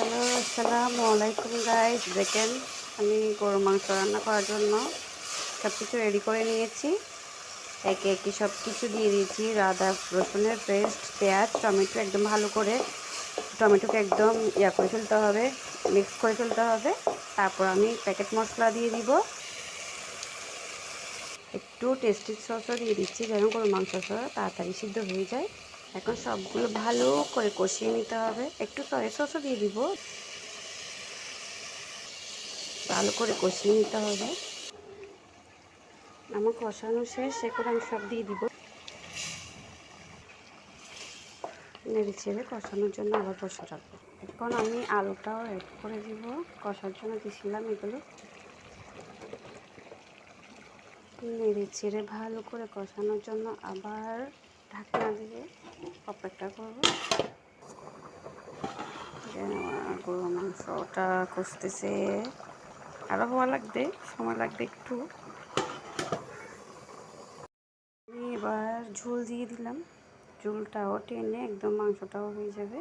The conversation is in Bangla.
হ্যালো, আসসালামু আলাইকুম গাইস দেখেন, আমি গরু মাংস রান্না করার জন্য সব কিছু রেডি করে নিয়েছি। একে একে সব কিছু দিয়ে দিয়েছি। আদা, রসুনের পেস্ট পেঁয়াজ, টমেটো একদম ভালো করে টমেটোকে একদম ইয়া করে ফেলতে হবে মিক্স করে ফেলতে হবে। তারপর আমি প্যাকেট মশলা দিয়ে দিব। একটু টেস্টি সসও দিয়ে দিচ্ছি যেন গরু মাংস সস তাড়াতাড়ি সিদ্ধ হয়ে যায়। এখন সবগুলো ভালো করে কষিয়ে নিতে হবে। একটু সয়া সসও দিয়ে দিব। ভালো করে কষিয়ে নিতে হবে। আমার কষানো শেষ, এখন আমি সব দিয়ে দিব। নেড়ে ছেড়ে কষানোর জন্য আবার বসে রাখব এখন আমি আলুটাও অ্যাড করে দিব। কষার জন্য দিয়েছিলাম এগুলো। নেড়ে ছেড়ে ভালো করে কষানোর জন্য আবার ঢাকনা দিয়ে অপেক্ষা করব। গরু মাংসটা কষতেছে। আরও হওয়া লাগবে, সময় লাগবে একটু। আমি এবার ঝোল দিয়ে দিলাম। ঝোলটাও টেনে একদম মাংসটাও হয়ে যাবে।